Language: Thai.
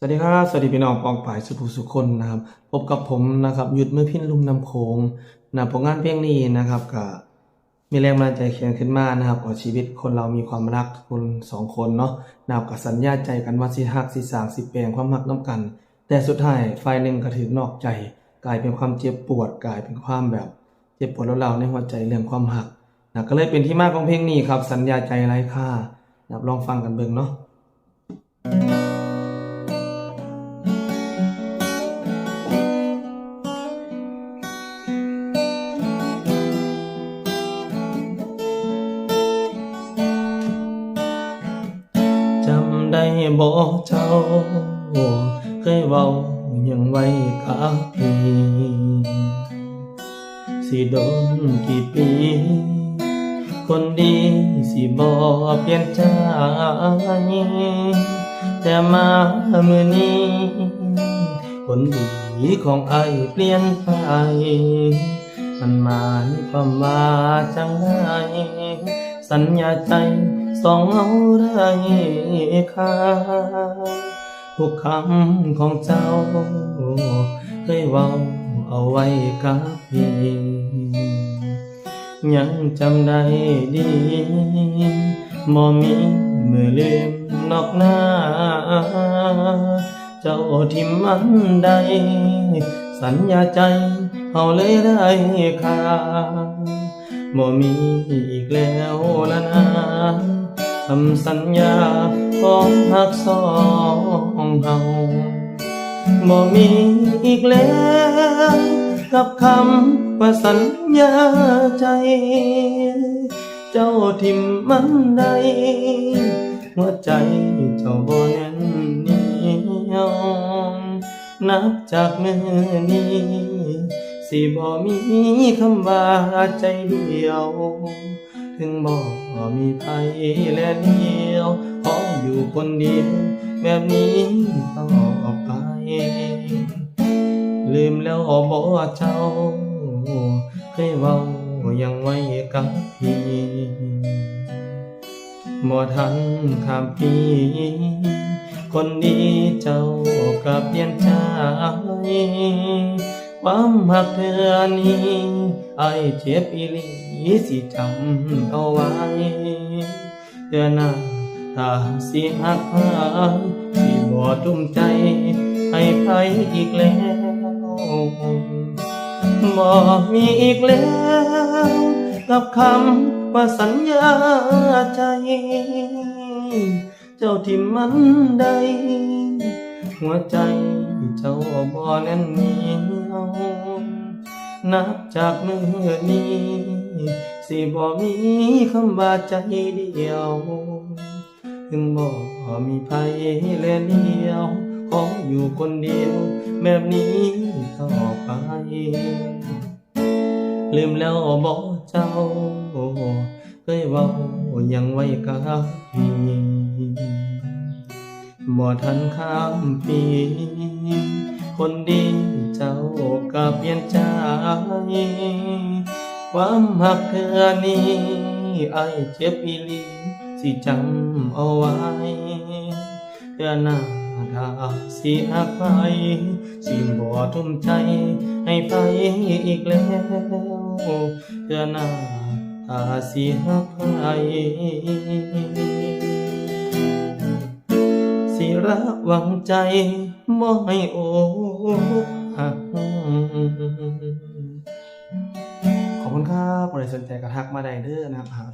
สวัสดีครับ สวัสดีพี่น้องปองป่ายสุภูสุคนนะครับ พบกับผมนะครับหยุดเมื่อพินลุมนำโขงนะผลงานเพลงนี้นะครับก็มีแรงบันดาลใจเขียนขึ้นมานะครับว่าชีวิตคนเรามีความรักคนสองคนเนาะนะครับกับสัญญาใจกันว่าสิฮักสิสางสิแปลงความรักน้ำกัน แต่สุดท้ายฝ่ายหนึ่งก็ถือนอกใจ กลายเป็นความเจ็บปวดกลายเป็นความแบบ เจ็บปวดแล้วเราในหัวใจเรื่องความหักนะก็เลยเป็นที่มาของเพลงนี้ครับ สัญญาใจไร้ค่านะลองฟังกันเบิ่งเนาะ บ่เจ้า เคยเว้ายังไว้กับพี่สิโดนกี่ปี คนดีสิบ่เปลี่ยนใจ แต่มามื้อนี้คนดีของไอเปลี่ยนไปมันหมายความว่าจังไดสัญญาใจ สองเอาได้ค่าทุกคำของเจ้า เคยเว้าเอาไว้กับพี่ยังจำได้ดีบ่มีมือลืมนอกหน้า เจ้าทิมมันใดสัญญาใจเอาเลยได้ค่าบ่มีอีกแล้วละนะ คำสัญญาของหักสองเฮาบ่มีอีกแล้วกับคำว่าสัญญาใจ เจ้าทิมมันใดหัวใจเจ้าบ่แน่นเหนียวนับจากเมื่อนี้สิบ่มีคำว่าใจเดียว ถึงบ่มีใครและเดียวขออยู่คนเดียวแบบนี้ต่อไป ลืมแล้วบ่เจ้า เคยเว้ายังไว้กับพี่บ่ทันข้ามปีคนดีเจ้าก็เปลี่ยนใจ ความหักเธอนี้ไอเจ็บอีหลีสิจำเอาไว้เดือนหน้าถ้าสิหักพายสิบ่ทุ่มใจให้ใครอีกแล้วบ่มีอีกแล้ว กับคำว่าสัญญาใจ เจ้าที่มันใดหัวใจ เจ้าบ่แน่นเหนียวนับจากมือนี้ สิบ่มีคำว่าใจเดียวถึงบ่มีภัยและเดียวขออยู่คนเดียว แบบนี้ต่อไปลืมแล้วบ่เจ้า เคยเว้ายังไว้กับพี่ บ่ทันข้ามปี คนดีเจ้าก็เปลี่ยนใจ ความหักเธอนี้ไอเจ็บอีหลีสิจำเอาไว้เพื่อหน้าถ้าสิหักไปสิบ่ทุ่มใจให้ไปอีกแล้วเพื่อหน้าถ้าสิหักไป ระวังใจม่ให้โอ้หักขอบคุณครับบริสนใจกระทักมาได้เด้อนะครับ